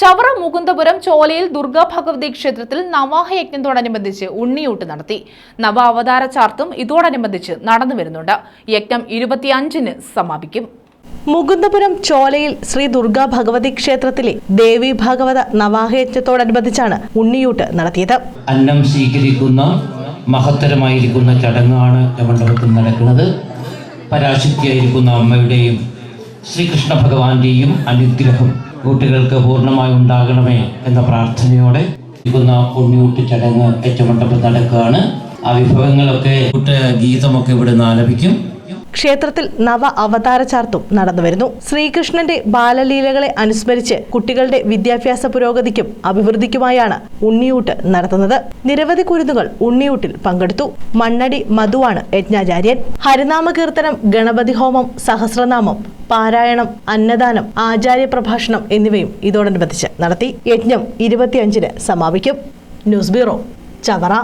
ചവറ മുകുന്ദപുരം ചോലയിൽ ദുർഗാ ഭഗവതി ക്ഷേത്രത്തിൽ നവാഹയജ്ഞത്തോടനുബന്ധിച്ച് ഉണ്ണിയൂട്ട് നടത്തി. നവ അവതാര ചാർത്തും ഇതോടനുബന്ധിച്ച് നടന്നു വരുന്നുണ്ട്. യജ്ഞം ഇരുപത്തിയഞ്ചിന് സമാപിക്കും. മുകുന്ദപുരം ചോലയിൽ ശ്രീ ദുർഗാ ഭഗവതി ക്ഷേത്രത്തിലെ ദേവി ഭാഗവത നവാഹയജ്ഞത്തോടനുബന്ധിച്ചാണ് ഉണ്ണിയൂട്ട് നടത്തിയത്. അന്നം സ്വീകരിക്കുന്ന മഹത്തരമായിരിക്കുന്ന ചടങ്ങാണ് മണ്ഡപത്തിൽ നടക്കുന്നത്. പരാശക്തിയായിരിക്കുന്ന അമ്മയുടെയും ശ്രീകൃഷ്ണ ഭഗവാന്റെയും അനുഗ്രഹം കുട്ടികൾക്ക് പൂർണമായി ഉണ്ടാകണമേ എന്ന പ്രാർത്ഥനയോടെ ഇരിക്കുന്ന ഉണ്ണിയൂട്ട് ചടങ്ങ് ഏറ്റുമണ്ഡപത്തിൽ നടക്കുകയാണ്. ആ വിഭവങ്ങളൊക്കെ കൂട്ട ഗീതമൊക്കെ ഇവിടെ നിന്ന് ആലപിക്കും. ക്ഷേത്രത്തിൽ നവ അവതാര ചാർത്തും നടന്നുവരുന്നു. ശ്രീകൃഷ്ണന്റെ ബാലലീലകളെ അനുസ്മരിച്ച് കുട്ടികളുടെ വിദ്യാഭ്യാസ പുരോഗതിക്കും അഭിവൃദ്ധിക്കുമായാണ് ഉണ്ണിയൂട്ട് നടത്തുന്നത്. നിരവധി കുരുന്നുകൾ ഉണ്ണിയൂട്ടിൽ പങ്കെടുത്തു. മണ്ണടി മധുവാണ് യജ്ഞാചാര്യൻ. ഹരിനാമ കീർത്തനം ഗണപതി ഹോമം സഹസ്രനാമം പാരായണം അന്നദാനം ആചാര്യ പ്രഭാഷണം എന്നിവയും ഇതോടനുബന്ധിച്ച് നടത്തി. യജ്ഞം ഇരുപത്തിയഞ്ചിന് സമാപിക്കും. News bureau Chavara.